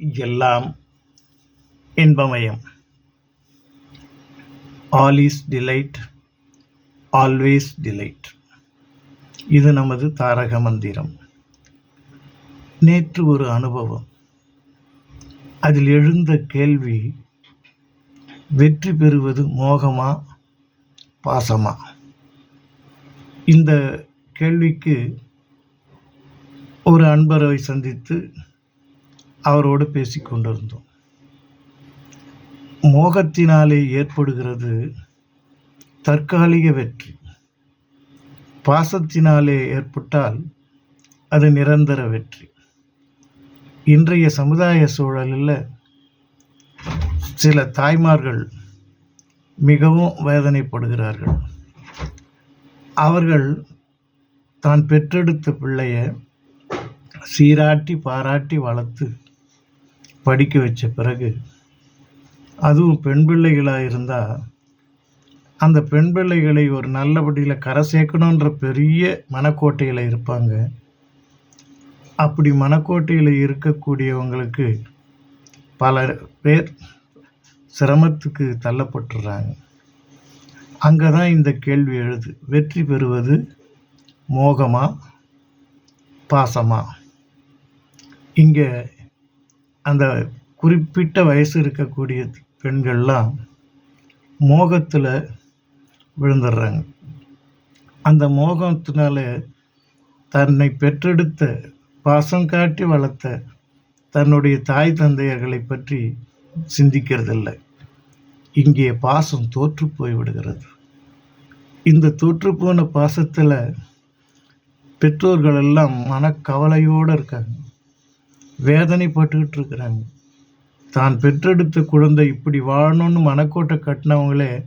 எல்லாம் இன்பமயம். All is delight always delight இது நமது தாரக மந்திரம். நேற்று ஒரு அனுபவம். அதில் எழுந்த கேள்வி வெற்றி பெறுவது மோகமா பாசமா? இந்த கேள்விக்கு ஒரு அன்பரை சந்தித்து அவரோடு பேசிக் கொண்டிருந்தோம். மோகத்தினாலே ஏற்படுகிறது தற்காலிக வெற்றி. பாசத்தினாலே ஏற்பட்டால் அது நிரந்தர வெற்றி. இன்றைய சமுதாய சூழலில் சில தாய்மார்கள் மிகவும் வேதனைப்படுகிறார்கள். அவர்கள் தான் பெற்றெடுத்த பிள்ளைய சீராட்டி பாராட்டி வளர்த்து படிக்க வச்ச பிறகு அதுவும் பெண் பிள்ளைகளாக இருந்தால் அந்த பெண் பிள்ளைகளை ஒரு நல்லபடியில் கரை சேர்க்கணுன்ற பெரிய மனக்கோட்டையில் இருப்பாங்க. அப்படி மனக்கோட்டையில் இருக்கக்கூடியவங்களுக்கு பல பேர் சிரமத்துக்கு தள்ளப்பட்டுறாங்க. அங்கே தான் இந்த கேள்வி எழுது. வெற்றி பெறுவது மோகமா பாசமா? இங்கே அந்த குறிப்பிட்ட வயசு இருக்கக்கூடிய பெண்கள்லாம் மோகத்தில் விழுந்துடுறாங்க. அந்த மோகத்தினால தன்னை பெற்றெடுத்த பாசம் காட்டி வளர்த்த தன்னுடைய தாய் தந்தையர்களை பற்றி சிந்திக்கிறதில்லை. இங்கே பாசம் தோற்று போய் விடுகிறது இந்த தோற்றுப்போன பாசத்தில் பெற்றோர்கள் எல்லாம் மனக்கவலையோடு இருக்காங்க. வேதனைப்பட்டுக்கிட்டு இருக்கிறாங்க தான் பெற்றெடுத்த குழந்தை இப்படி வாழணும்னு மனக்கோட்டை கட்டினவங்களே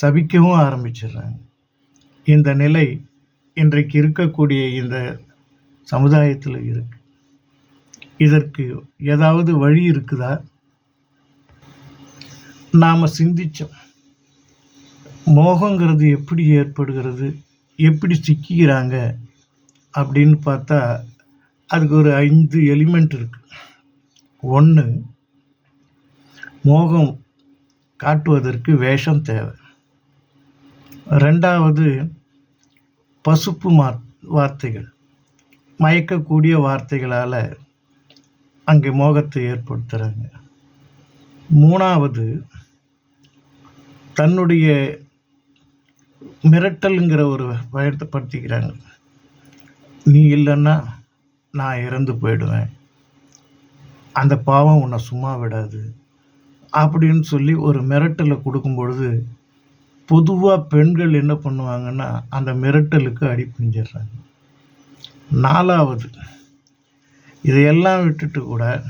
சபிக்கவும் ஆரம்பிச்சிடுறாங்க. இந்த நிலை இன்றைக்கு இருக்கக்கூடிய இந்த சமுதாயத்தில் இருக்கு. இதற்கு ஏதாவது வழி இருக்குதா? நாம் சிந்திச்சோம். மோகங்கிறது எப்படி ஏற்படுகிறது? எப்படி சிக்கிக்கிறாங்க? அப்படின்னு பார்த்தா அதுக்கு ஒரு ஐந்து எலிமெண்ட் இருக்கு. ஒன்று மோகம் காட்டுவதற்கு வேஷம் தேவை. ரெண்டாவது பசுப்பு மா வார்த்தைகள் மயக்கக்கூடிய வார்த்தைகளால் அங்கே மோகத்தை ஏற்படுத்துகிறாங்க மூணாவது தன்னுடைய மிரட்டலுங்கிற ஒரு பயன்படுத்திக்கிறாங்க. நீ இல்லைன்னா நான் இறந்து போயிடுவேன். அந்த பாவம் உன்னை சும்மா விடாது. அப்படின்னு சொல்லி ஒரு மிரட்டலை கொடுக்கும் பொழுது பொதுவாக பெண்கள் என்ன பண்ணுவாங்கன்னா அந்த மிரட்டலுக்கு அடிப்புஞ்சிடுறாங்க நாலாவது இதையெல்லாம் விட்டுட்டு கூட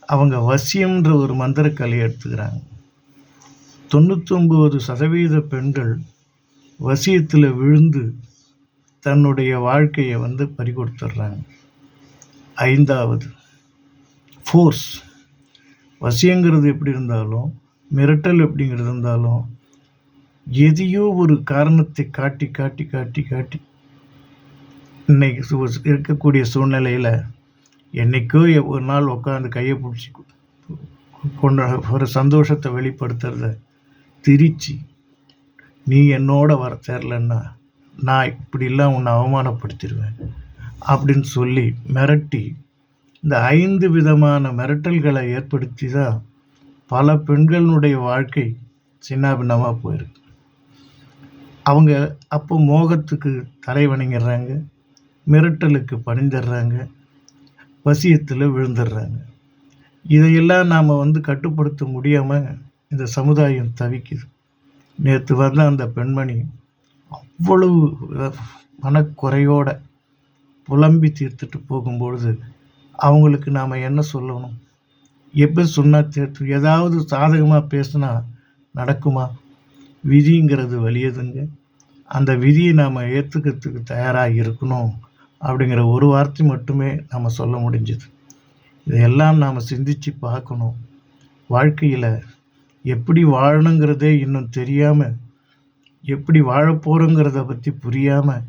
அவங்க வசியம்ன்ற ஒரு மந்திரக்கலையை எடுத்துக்கிறாங்க. தொண்ணூத்தொம்பது சதவீத பெண்கள் வசியத்தில் விழுந்து தன்னுடைய வாழ்க்கையை வந்து பறிகொடுத்துட்றாங்க. ஐந்தாவது. ஃபோர்ஸ் வசியங்கிறது எப்படி இருந்தாலும் மிரட்டல் எப்படிங்கிறது இருந்தாலும் எதையோ ஒரு காரணத்தை காட்டி காட்டி காட்டி காட்டி இன்னைக்கு சு- இருக்கக்கூடிய சூழ்நிலையில் என்னைக்கோ ஒரு நாள் உட்காந்து கையை பிடிச்சி கொண்ட ஒரு சந்தோஷத்தை வெளிப்படுத்துறத திரிச்சு நீ என்னோட வர சேரலன்னா நான் இப்படிலாம் உன்னை அவமானப்படுத்திடுவேன். அப்படின்னு சொல்லி மிரட்டி இந்த ஐந்து விதமான மிரட்டல்களை ஏற்படுத்தி தான் பல பெண்களுடைய வாழ்க்கை சின்னாபின்னமாக போயிருக்கு. அவங்க அப்போ மோகத்துக்கு தலை வணங்கிடுறாங்க மிரட்டலுக்கு பணிந்துடுறாங்க வசியத்தில் விழுந்துடுறாங்க. இதையெல்லாம் நாம் வந்து கட்டுப்படுத்த முடியாமல் இந்த சமுதாயம் தவிக்குது. நேற்று வந்த அந்த பெண்மணி அவ்வளவு மனக்குறையோட புலம்பி தீர்த்துட்டு போகும்பொழுது அவங்களுக்கு நாம் என்ன சொல்லணும்? எப்படி சொன்னால் தீர்த்து ஏதாவது சாதகமாக பேசுனா நடக்குமா? விதிங்கிறது வலியதுங்க. அந்த விதியை நாம் ஏற்றுக்கிறதுக்கு தயாராக இருக்கணும் அப்படிங்கிற ஒரு வார்த்தை மட்டுமே நம்ம சொல்ல முடிஞ்சது. இதையெல்லாம் நாம் சிந்திச்சு பார்க்கணும். வாழ்க்கையில் எப்படி வாழணுங்கிறதே இன்னும் தெரியாமல் எப்படி வாழப்போகிறோங்கிறத பற்றி புரியாமல்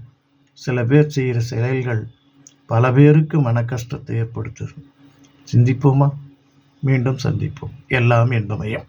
சில பேர் செய்கிற செயல்கள் பல பேருக்கு மன கஷ்டத்தை ஏற்படுத்துது. சிந்திப்போமா? மீண்டும் சந்திப்போம். எல்லாம் என்பமயம்